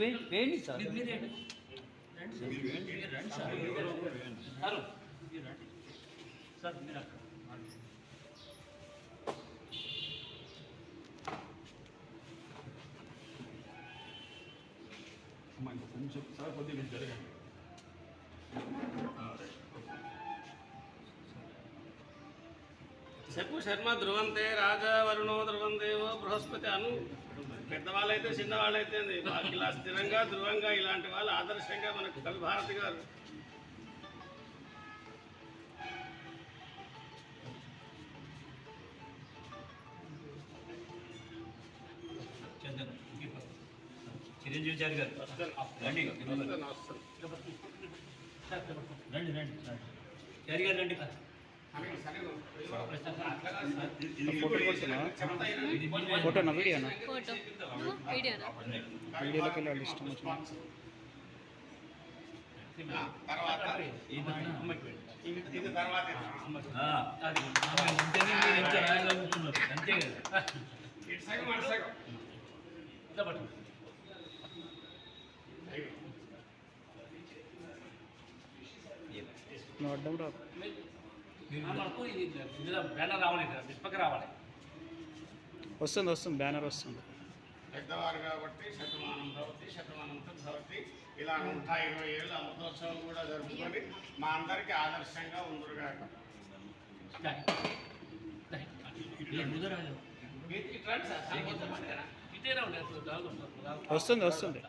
వేయండి sir. Sir మీరు అక్కడ చెప్పు. శర్మ ధ్రువంతే రాజా వరుణో ధ్రువందేవో బృహస్పతి అను. పెద్దవాళ్ళైతే చిన్నవాళ్ళైతే ఇలా స్థిరంగా ధ్రువంగా ఇలాంటి వాళ్ళు ఆదర్శంగా మనకు కవి భారతి గారు. చిరంజీవి చారి గారు. రండి రండి రండి చారి గారు రండి ఫోటో వీడియోనా వీడియోలోకి ఇష్టం వచ్చిన అంతే కదా ఇట్లా పట్టు అడ్డం ఇందులో బ్యానర్ రావాలి విప్పక రావాలి. వస్తుంది వస్తుంది బ్యానర్ వస్తుంది. పెద్దవారు కాబట్టి శతమానం భవతి శతమానంతో భవతి. ఇలా నూట ఇరవై ఏళ్ళు అమృతోత్సవం కూడా జరుపుకొని మా అందరికీ ఆదర్శంగా ఉందరుగా ఇట్లాంటి సార్ సంకోచమని కదా. ఇటేనా ఉండే అసలు దాగుతుంది వస్తుంది వస్తుంది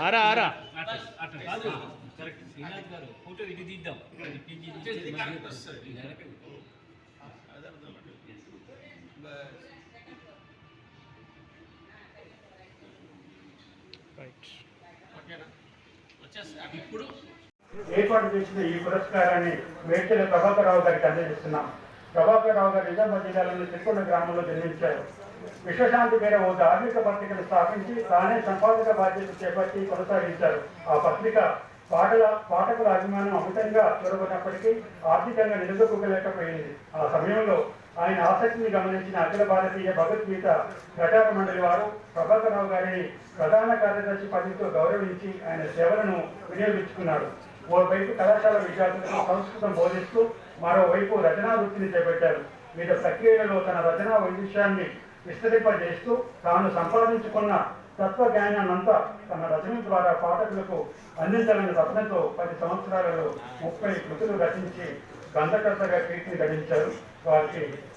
ఆరా ఆరా ఫోటో ఇది తీద్దాం ఇది తీసి ఇది కరెక్ట్ వస్తుంది. ఇది కరెక్ట్. రైట్ ఓకేనా ఇప్పుడు ఏర్పాటు చేసిన ఈ పురస్కారాన్ని మేడ్చల ప్రభాకరరావు గారికి అందజేస్తున్నాం. ప్రభాకరరావు గారు నిజామాబాద్ జిల్లాలోని తిరుకొండ గ్రామంలో జన్మించారు. విశ్వశాంతి పేర ఓ ధార్మిక పత్రికను స్థాపించి తానే సంపాదక బాధ్యత చేపట్టి కొనసాగించారు. ఆ పత్రిక పాటల పాఠకుల అభిమానం అమితంగా చూరగొన్నప్పటికీ ఆర్థికంగా నిలదొక్కలేకపోయింది ఆ సమయంలో ఆయన ఆసక్తిని గమనించిన అఖిల భారతీయ భగవద్గీత ప్రచార మండలి వారు ప్రభాకరరావు గారిని ప్రధాన కార్యదర్శి పదవితో గౌరవించి ఆయన సేవలను వినియోగించుకున్నాడు ఓవైపు కళాశాల విద్యార్థులకు సంస్కృతం బోధిస్తూ మరోవైపు రచనా వృత్తిని చేపట్టారు. వివిధ ప్రక్రియలలో తన రచనా వైవిధ్యాన్ని విస్తరింపజేస్తూ తాను సంపాదించుకున్న తత్వజ్ఞానాన్నంతా తన రచన ద్వారా పాఠకులకు అందించాలనే తపనతో పది సంవత్సరాలలో ముప్పై కృతులు రచించి గంధకర్తగా కీర్తిని గడించారు. వారికి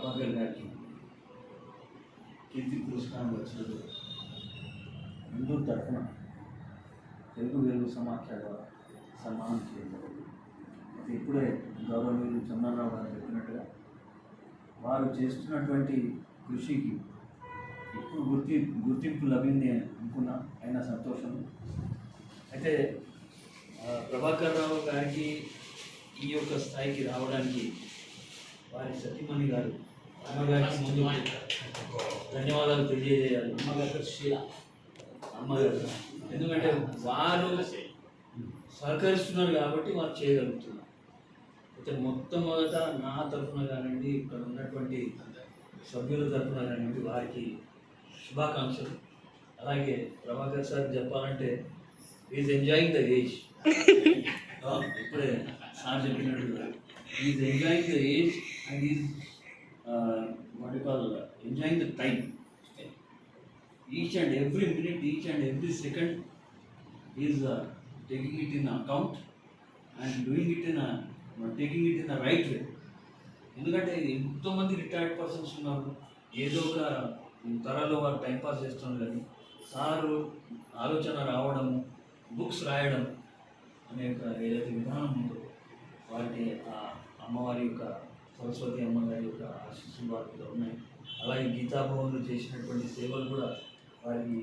ప్రభాకర్ గారికి కీర్తి పురస్కారం వచ్చినది అందరూ తరఫున తెలుగు వెలుగు సమాఖ్య సన్మానం చేయడం అయితే ఇప్పుడే గౌరవనీయులు చంద్రరావు గారు చెప్పినట్టుగా వారు చేస్తున్నటువంటి కృషికి ఇప్పుడు గుర్తి గుర్తింపు లభింది అని అనుకున్నా. అయినా సంతోషం. అయితే ప్రభాకర్ రావు గారికి ఈ యొక్క స్థాయికి రావడానికి వారి సతీమణి గారు అమ్మగారికి ముందు ధన్యవాదాలు తెలియజేయాలి. అమ్మగారు శీల. అమ్మగారు. ఎందుకంటే వారు సహకరిస్తున్నారు కాబట్టి వారు చేయగలుగుతున్నారు. అయితే మొట్టమొదట నా తరఫున కానివ్వండి ఇక్కడ ఉన్నటువంటి సభ్యుల తరఫున కానివ్వండి వారికి శుభాకాంక్షలు. అలాగే ప్రభాకర్ సార్ చెప్పాలంటే ఈజ్ ఎంజాయింగ్ ద ఏజ్ ఇప్పుడే సార్ చెప్పినట్టుగా. Is enjoying the age and is what call enjoying the time each and every minute each and every second is taking it in account and doing it in taking it in the right way ఎందుకంటే ఎంతోమంది retired persons ఉన్నారు. ఏదో ఒక తరాలో వారు timepass చేస్తున్నారు కానీ sir ఆలోచన రావడము బుక్స్ రాయడం అనే ఒక ఏదైతే విధానం ఉందో వాటి ఆ అమ్మవారి యొక్క సరస్వతి అమ్మగారి యొక్క ఆశీస్సులు వాటిలో ఉన్నాయి. అలాగే గీతాభవన్లో చేసినటువంటి సేవలు కూడా వారికి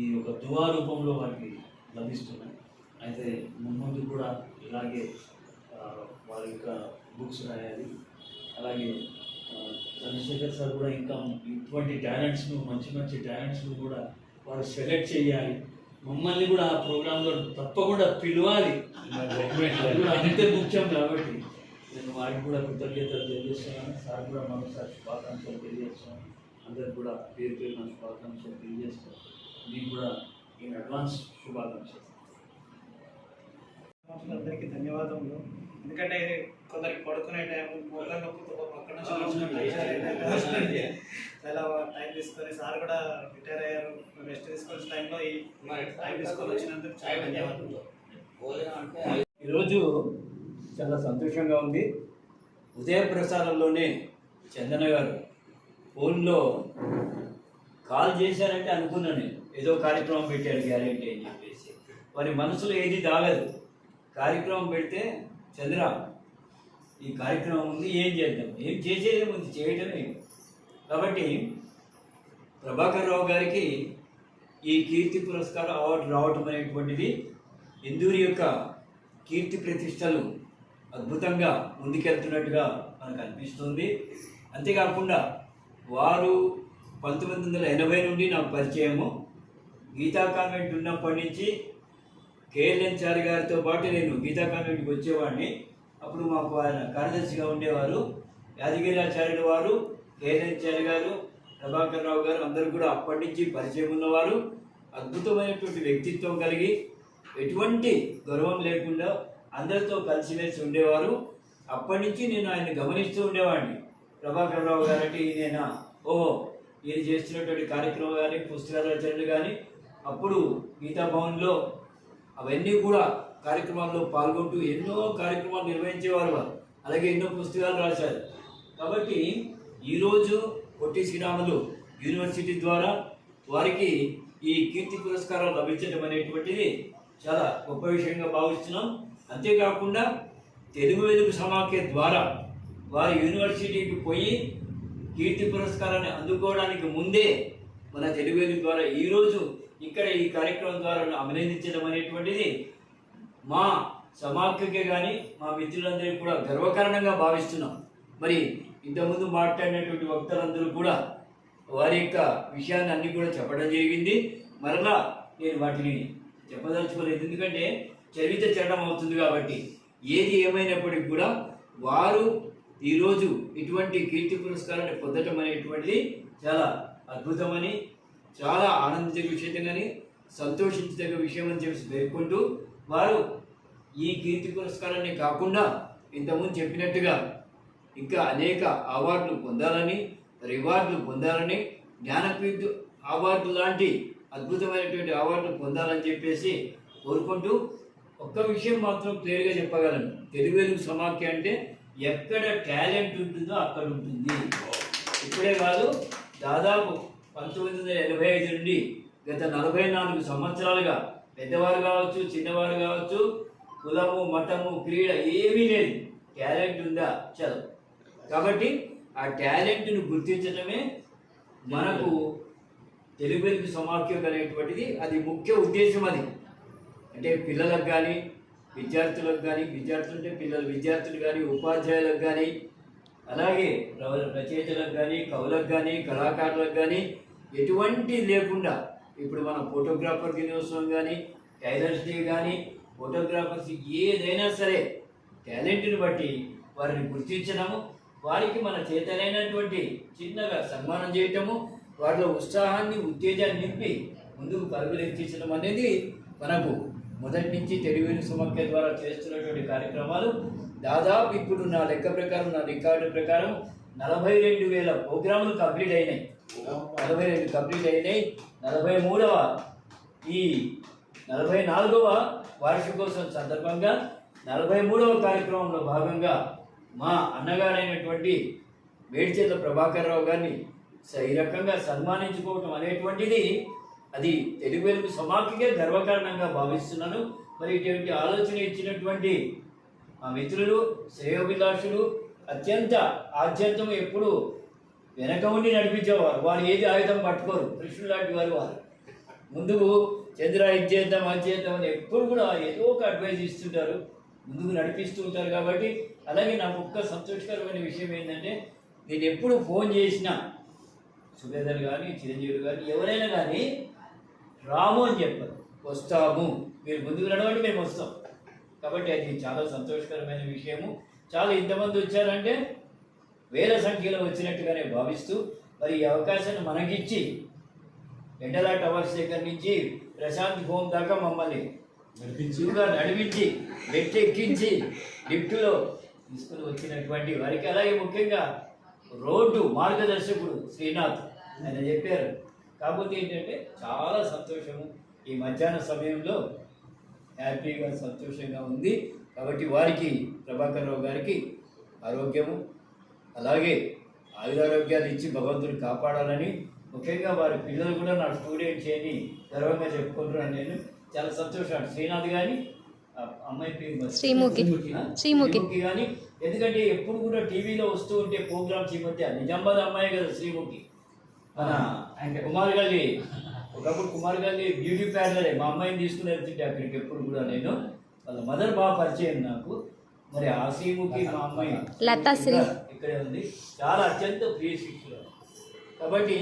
ఈ యొక్క దువా రూపంలో వారికి లభిస్తున్నాయి. అయితే మున్ముందు కూడా ఇలాగే వారి యొక్క బుక్స్ రాయాలి. అలాగే చంద్రశేఖర్ సార్ కూడా ఇంకా ఇటువంటి టాలెంట్స్ను మంచి మంచి టాలెంట్స్ను కూడా వారు సెలెక్ట్ చేయాలి. మమ్మల్ని కూడా ఆ ప్రోగ్రాంలో తప్పకుండా పిలవాలి. అంతే ముఖ్యం కాబట్టి. నేను వారికి కూడా కృతజ్ఞతలు తెలియజేస్తున్నాను. సార్ కూడా మరోసారి శుభాకాంక్షలు తెలియజేస్తున్నాను. అందరికి కూడా పేరు పేరు నా శుభాకాంక్షలు తెలియజేస్తాను మీకు కూడా ఇన్ అడ్వాన్స్ శుభాకాంక్షలు. అందరికీ ధన్యవాదములు. ఎందుకంటే కొందరికి పడుకునే టైం మొదల నొప్పుతో పక్కన చాలా టైం తీసుకొని సార్ కూడా రిటైర్ అయ్యారు. రెస్ట్ తీసుకొని టైంలో ఈ టైం తీసుకొని వచ్చినందుకు చాలా ధన్యవాదాలు ఈరోజు చాలా సంతోషంగా ఉంది. ఉదయ ప్రసారంలోనే చందన గారు ఫోన్లో కాల్ చేశారంటే అనుకున్నాను నేను. ఏదో కార్యక్రమం పెట్టారు గ్యారెంటీ అని చెప్పేసి. వారి మనసులో ఏది దాగదు. కార్యక్రమం పెడితే చంద్ర ఈ కార్యక్రమం ఉంది ఏం చేద్దాం? ఏం చేసేదే ముందు చేయటమే. కాబట్టి ప్రభాకర్ రావు గారికి ఈ కీర్తి పురస్కారం అవార్డు రావటం అనేటువంటిది ఇందూరి యొక్క కీర్తి ప్రతిష్టలు అద్భుతంగా ముందుకెళ్తున్నట్టుగా మనకు అనిపిస్తుంది. అంతేకాకుండా వారు పంతొమ్మిది వందల ఎనభై నుండి నాకు పరిచయము. గీతా కాన్వెంట్ ఉన్నప్పటి నుంచి కేఎల్ఎన్ చారి గారితో పాటు నేను గీతా కాన్వెంట్కి వచ్చేవాడిని. అప్పుడు మాకు ఆయన కార్యదర్శిగా ఉండేవారు. యాదగిరాచార్యుడు వారు కేఎల్ఎన్ చారి గారు ప్రభాకర్ రావు గారు అందరూ కూడా అప్పటి నుంచి పరిచయం ఉన్నవారు. అద్భుతమైనటువంటి వ్యక్తిత్వం కలిగి ఎటువంటి గర్వం లేకుండా అందరితో కలిసిమెలిసి ఉండేవారు. అప్పటి నుంచి నేను ఆయన గమనిస్తూ ఉండేవాడిని. ప్రభాకర్ రావు గారంటే ఈయన ఓహో ఈయన చేస్తున్నటువంటి కార్యక్రమం కానీ పుస్తకాల రచనలు కానీ అప్పుడు గీతాభవన్లో అవన్నీ కూడా కార్యక్రమాల్లో పాల్గొంటూ ఎన్నో కార్యక్రమాలు నిర్వహించేవారు వారు. అలాగే ఎన్నో పుస్తకాలు రాశారు. కాబట్టి ఈరోజు పొట్టి శ్రీరాములు యూనివర్సిటీ ద్వారా వారికి ఈ కీర్తి పురస్కారం లభించడం అనేటువంటిది చాలా గొప్ప విషయంగా భావిస్తున్నాం. అంతేకాకుండా తెలుగు వెలుగు సమాఖ్య ద్వారా వారి యూనివర్సిటీకి పోయి కీర్తి పురస్కారాన్ని అందుకోవడానికి ముందే మన తెలుగు వెలుగు ద్వారా ఈరోజు ఇక్కడ ఈ కార్యక్రమం ద్వారా అభినందించడం అనేటువంటిది మా సమాఖ్యకే కానీ మా మిత్రులందరికీ కూడా గర్వకారణంగా భావిస్తున్నాం. మరి ఇంతకుముందు మాట్లాడినటువంటి వక్తలందరూ కూడా వారి యొక్క విషయాన్ని అన్నీ కూడా చెప్పడం జరిగింది. మరలా నేను వాటిని చెప్పదలుచుకోలేదు. ఎందుకంటే చరిత్ర చరణం అవుతుంది కాబట్టి ఏది ఏమైనప్పటికీ కూడా వారు ఈరోజు ఇటువంటి కీర్తి పురస్కారాన్ని పొందటం అనేటువంటిది చాలా అద్భుతమని చాలా ఆనందించే విషయంగాని సంతోషించదగ్గ విషయం అని చెప్పి పేర్కొంటూ వారు ఈ కీర్తి పురస్కారాన్ని కాకుండా ఇంతకుముందు చెప్పినట్టుగా ఇంకా అనేక అవార్డులు పొందాలని రివార్డులు పొందాలని జ్ఞానపీఠ అవార్డు లాంటి అద్భుతమైనటువంటి అవార్డులు పొందాలని చెప్పేసి కోరుకుంటూ ఒక్క విషయం మాత్రం క్లియర్గా చెప్పగలను. తెలుగు సమాఖ్య అంటే ఎక్కడ టాలెంట్ ఉంటుందో అక్కడ ఉంటుంది. ఇప్పుడే కాదు దాదాపు పంతొమ్మిది వందల ఎనభై ఐదు నుండి గత నలభై నాలుగు సంవత్సరాలుగా పెద్దవారు కావచ్చు చిన్నవారు కావచ్చు కులము మతము క్రీడ ఏమీ లేదు. టాలెంట్ ఉందా? చదువు కాబట్టి ఆ టాలెంట్ను గుర్తించడమే మనకు తెలుగు వెలుగు సమాఖ్యం అనేటువంటిది అది ముఖ్య ఉద్దేశం అది. అంటే పిల్లలకు కానీ విద్యార్థులకు కానీ విద్యార్థులు అంటే పిల్లలు విద్యార్థులు కానీ ఉపాధ్యాయులకు కానీ అలాగే రచయితలకు కానీ కవులకు కానీ కళాకారులకు కానీ ఎటువంటి లేకుండా ఇప్పుడు మన ఫోటోగ్రాఫర్ దినోత్సవం కానీ టైలర్స్ డే కానీ ఫోటోగ్రాఫర్స్ ఏదైనా సరే టాలెంట్ని బట్టి వారిని గుర్తించడము వారికి మన చేతనైనటువంటి చిన్నగా సన్మానం చేయటము వారిలో ఉత్సాహాన్ని ఉత్తేజాన్ని నింపి ముందుకు పరుగులెత్తించడం అనేది మనకు మొదటి నుంచి తెలుగు సమాఖ్య ద్వారా చేస్తున్నటువంటి కార్యక్రమాలు దాదాపు ఇప్పుడు నా లెక్క ప్రకారం నా రికార్డు ప్రకారం నలభై రెండు వేల ప్రోగ్రాములు కంప్లీట్ అయినాయి. నలభై రెండు కంప్లీట్ అయినాయి. నలభై మూడవ ఈ నలభై నాలుగవ వార్షికోత్సవం సందర్భంగా నలభై మూడవ కార్యక్రమంలో భాగంగా మా అన్నగారైనటువంటి వేడిచేత ప్రభాకర్ రావు గారిని ఈ రకంగా సన్మానించుకోవటం అనేటువంటిది అది తెలుగు వెలుగు సమాఖ్యకే గర్వకారణంగా భావిస్తున్నాను. మరి ఇటువంటి ఆలోచన ఇచ్చినటువంటి మా మిత్రులు శ్రేయోభిలాషులు అత్యంత ఆద్యంతం ఎప్పుడు వెనక ఉండి నడిపించేవారు. వారు ఏది ఆయుధం పట్టుకోరు. కృష్ణుడు లాంటి వారు వారు. ముందుకు చంద్ర ఇచ్చేద్దాం అది చేద్దాం అని ఎప్పుడు కూడా ఏదో ఒక అడ్వైజ్ ఇస్తుంటారు. ముందుకు నడిపిస్తూ ఉంటారు కాబట్టి అలాగే నాకు ఒక్క సంతోషకరమైన విషయం ఏంటంటే నేను ఎప్పుడు ఫోన్ చేసినా సుబేదర్ కానీ చిరంజీవి కానీ ఎవరైనా కానీ రాము అని చెప్పారు. వస్తాము. మీరు ముందుకు నడవండి మేము వస్తాం. కాబట్టి అది చాలా సంతోషకరమైన విషయము. చాలా ఇంతమంది వచ్చారంటే వేల సంఖ్యలో వచ్చినట్టుగానే భావిస్తూ మరి ఈ అవకాశాన్ని మనకిచ్చి ఎండల టవర్స్ దగ్గర నుంచి ప్రశాంత్ హోమ్ దాకా మమ్మల్ని నడిపించుగా నడిపించి మెట్లు ఎక్కించి లిఫ్ట్లో తీసుకుని వచ్చినటువంటి వారికి అలాగే ముఖ్యంగా రోడ్డు మార్గదర్శకుడు శ్రీనాథ్ ఆయన చెప్పారు. కాకపోతే ఏంటంటే చాలా సంతోషము. ఈ మధ్యాహ్న సమయంలో హ్యాపీగా సంతోషంగా ఉంది. కాబట్టి వారికి ప్రభాకర్ రావు గారికి ఆరోగ్యము అలాగే ఆయురారోగ్యాలు ఇచ్చి భగవంతుడు కాపాడాలని ముఖ్యంగా వారి పిల్లలు కూడా నా స్టూడెంట్స్ అని గర్వంగా చెప్పుకుంటున్నాను నేను చాలా సంతోషం శ్రీనాథ్ కానీ అమ్మాయి పేరు? శ్రీముఖి. శ్రీముఖి. కానీ ఎందుకంటే ఎప్పుడు కూడా టీవీలో వస్తూ ఉంటే ప్రోగ్రామ్స్ ఈ మధ్య. నిజామాబాద్ అమ్మాయి కదా శ్రీముఖి. మన కుమార్ గారి ఒకప్పుడు కుమార్ గారి బ్యూటీ పార్లరే మా అమ్మాయిని తీసుకుని వెళ్తుంటే అక్కడికి ఎప్పుడు కూడా నేను. వాళ్ళ మదర్ బాగా పరిచయం నాకు. మరి ఆ శ్రీముఖి మా అమ్మాయి. ఇక్కడే ఉంది. చాలా అత్యంత ప్రియ శిష్యులు కాబట్టి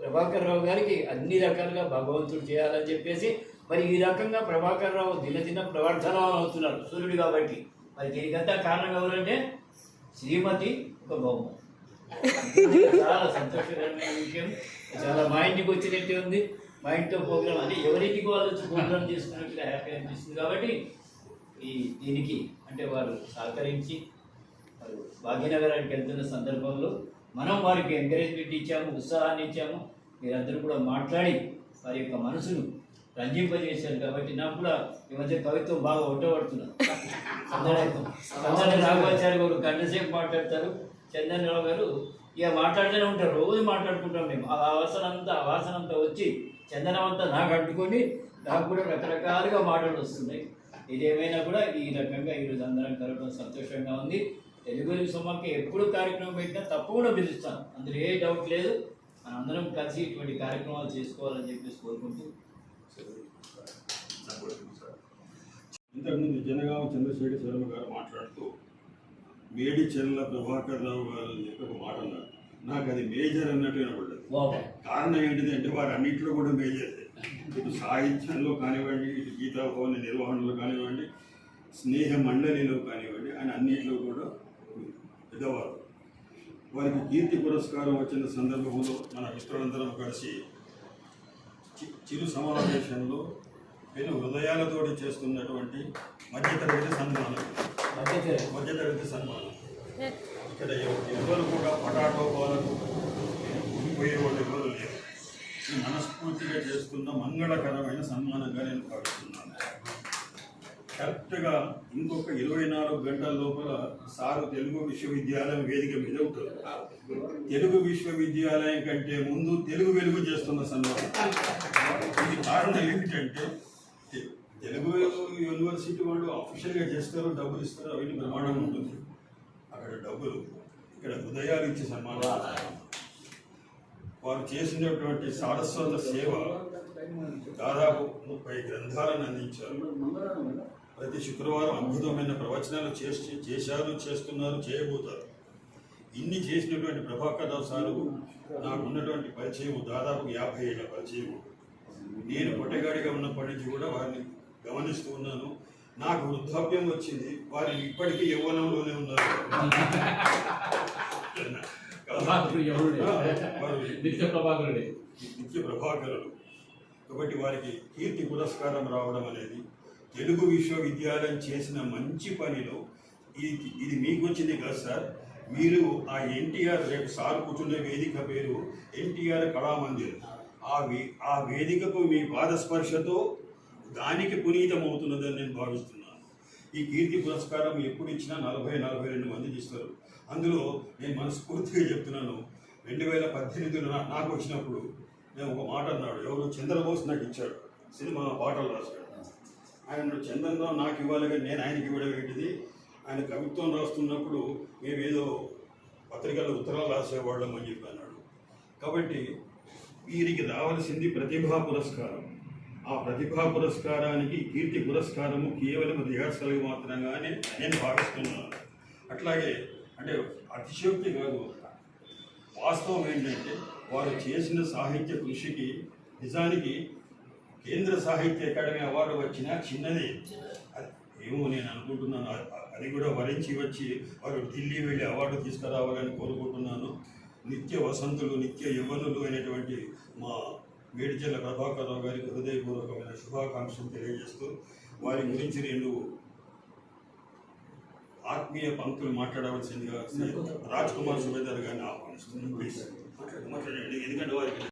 ప్రభాకర్ రావు గారికి అన్ని రకాలుగా భగవంతుడు చేయాలని చెప్పేసి మరి ఈ రకంగా ప్రభాకర్ రావు దినదిన ప్రవర్ధనం అవుతున్నారు సూర్యుడు కాబట్టి. మరి దీనికంతా కారణం ఎవరంటే శ్రీమతి ఒక బొమ్మ. చాలా సంతోషకరమైన విషయం. చాలా మా ఇంటికి వచ్చినట్టే ఉంది. మా ఇంట్లో ప్రోగ్రామ్ అంటే ఎవరింటికి వాళ్ళు వచ్చి ప్రోగ్రామ్ చేసుకున్నట్టుగా హ్యాపీ అనిపిస్తుంది కాబట్టి ఈ దీనికి అంటే వారు సహకరించి వారు భాగ్యనగరానికి వెళ్తున్న సందర్భంలో మనం వారికి ఎంకరేజ్మెంట్ ఇచ్చాము ఉత్సాహాన్ని ఇచ్చాము. మీరందరూ కూడా మాట్లాడి వారి యొక్క మనసును రంజింపజేశారు కాబట్టి నాకు కూడా ఈ మధ్య కవిత్వం బాగా ఒట్టబడుతున్నారు. చందన రాఘవాచార్య గారు గంటసేపు మాట్లాడతారు. చందనరావు గారు ఇక మాట్లాడుతూనే ఉంటారు రోజు మాట్లాడుకుంటాం మేము. ఆ వాసన అంతా ఆ వాసన అంతా వచ్చి చందనం అంతా నాకు అడ్డుకొని నాకు కూడా రకరకాలుగా మాటలు వస్తున్నాయి. ఇదేమైనా కూడా ఈ రకంగా ఈరోజు అందరం కలవడం సంతోషంగా ఉంది. తెలుగు సొమ్మకి ఎప్పుడు కార్యక్రమం పెట్టినా తప్పకుండా పిలుస్తాను అందులో ఏ డౌట్ లేదు. మన అందరం కలిసి ఇటువంటి కార్యక్రమాలు చేసుకోవాలని చెప్పేసి కోరుకుంటూ. ఇంతకుముందు జనగామ చంద్రశేఖర్ శర్మ గారు మాట్లాడుతూ మేడి చెల్ల ప్రభాకర్ రావు గారు ఒక మాట అన్నారు నాకు అది మేజర్ అన్నట్టు వినపడ్డది. బాబా కారణం ఏంటిది అంటే వారు అన్నింటిలో కూడా మేజర్. ఇటు సాహిత్యంలో కానివ్వండి ఇటు గీతా భవన నిర్వహణలో కానివ్వండి స్నేహ మండలిలో కానివ్వండి ఆయన అన్నింటిలో కూడా పెద్దవారు. వారికి కీర్తి పురస్కారం వచ్చిన సందర్భంలో మన మిత్రులందరం కలిసి చిరు సమావేశంలో పెను హృదయాలతోటి చేస్తున్నటువంటి మధ్యతరగతి సన్మానం. మధ్యతరగతి. సన్మానం. ఇక్కడ ఎవ- ఎవరు కూడా పటాటో పాలకు ఉండిపోయే వాళ్ళు ఎవరు లేరు. ఈ మనస్ఫూర్తిగా చేస్తున్న మంగళకరమైన సన్మానంగా నేను భావిస్తున్నాను. కరెక్ట్గా ఇంకొక ఇరవై నాలుగు గంటల లోపల సారు తెలుగు విశ్వవిద్యాలయం వేదిక మీద ఉంటారు తెలుగు విశ్వవిద్యాలయం కంటే ముందు తెలుగు వెలుగు చేస్తున్న సందర్భం ఇది కారణం ఏమిటంటే తెలుగు యూనివర్సిటీ వాళ్ళు అఫీషియల్గా చేస్తారు డబ్బులు ఇస్తారు అవి ప్రమాణం ఉంటుంది. అక్కడ డబ్బులు ఇక్కడ హృదయాలు ఇచ్చే సన్మానం వారు చేసినటువంటి సారస్వత సేవ దాదాపు ముప్పై గ్రంథాలను అందించారు. ప్రతి శుక్రవారం అద్భుతమైన ప్రవచనాలు చేసి చేశారు చేస్తున్నారు చేయబోతారు. ఇన్ని చేసినటువంటి ప్రభాకర్ రావు సారు నాకు ఉన్నటువంటి పరిచయం దాదాపు యాభై ఏళ్ళ పరిచయం నేను పొట్టగాడిగా ఉన్నప్పటి నుంచి కూడా వారిని గమనిస్తూ ఉన్నాను. నాకు వృద్ధాప్యం వచ్చింది. వారు ఇప్పటికీ యవ్వనంలోనే ఉన్నారు. నిత్య ప్రభాకరుడే. నిత్య ప్రభాకరులు కాబట్టి వారికి కీర్తి పురస్కారం రావడం అనేది తెలుగు విశ్వవిద్యాలయం చేసిన మంచి పనిలో ఇది ఇది మీకు వచ్చింది కదా సార్. మీరు ఆ ఎన్టీఆర్ రేపు సార్ కూర్చునే వేదిక పేరు ఎన్టీఆర్ కళామందిర్. ఆ వే ఆ వేదికకు మీ పాదస్పర్శతో దానికి పునీతమవుతున్నదని నేను భావిస్తున్నాను. ఈ కీర్తి పురస్కారం ఎప్పుడు ఇచ్చినా నలభై నలభై రెండు మందికి ఇస్తారు అందులో నేను మనస్ఫూర్తిగా చెప్తున్నాను. రెండు వేల పద్దెనిమిదిలో నాకు వచ్చినప్పుడు నేను ఒక మాట అన్నాడు. ఎవరు? చంద్రబోస్ నాకు ఇచ్చాడు. సినిమా పాటలు రాశాడు. ఆయన అన్నాడు, చంద్రరావు నాకు ఇవ్వాలి కానీ నేను ఆయనకి ఇవ్వడం ఏంటిది? ఆయన కవిత్వం రాస్తున్నప్పుడు మేమేదో పత్రికల్లో ఉత్తరాలు రాసేవాళ్ళం అని చెప్పి అన్నాడు. కాబట్టి వీరికి రావాల్సింది ప్రతిభా పురస్కారం. ఆ ప్రతిభా పురస్కారానికి కీర్తి పురస్కారము కేవలం రిహార్సల్కి మాత్రంగానే నేను భావిస్తున్నాను. అట్లాగే అంటే అతిశయోక్తి కాదు వాస్తవం ఏంటంటే వారు చేసిన సాహిత్య కృషికి నిజానికి కేంద్ర సాహిత్య అకాడమీ అవార్డు వచ్చినా చిన్నదే. ఏమో నేను అనుకుంటున్నాను. అది కూడా వరించి వచ్చి వారు ఢిల్లీ వెళ్ళి అవార్డు తీసుకురావాలని కోరుకుంటున్నాను. నిత్య వసంతులు నిత్య యవ్వనులు అయినటువంటి మా మేడిచెల్ల ప్రభాకర్ రావు గారికి హృదయపూర్వకమైన శుభాకాంక్షలు తెలియజేస్తూ వారి గురించి రెండు ఆత్మీయ పంక్తులు మాట్లాడవలసిందిగా రాజ్ కుమార్ సుబేదర్ గారిని ఆహ్వానిస్తున్నాను. ఎందుకంటే వారికి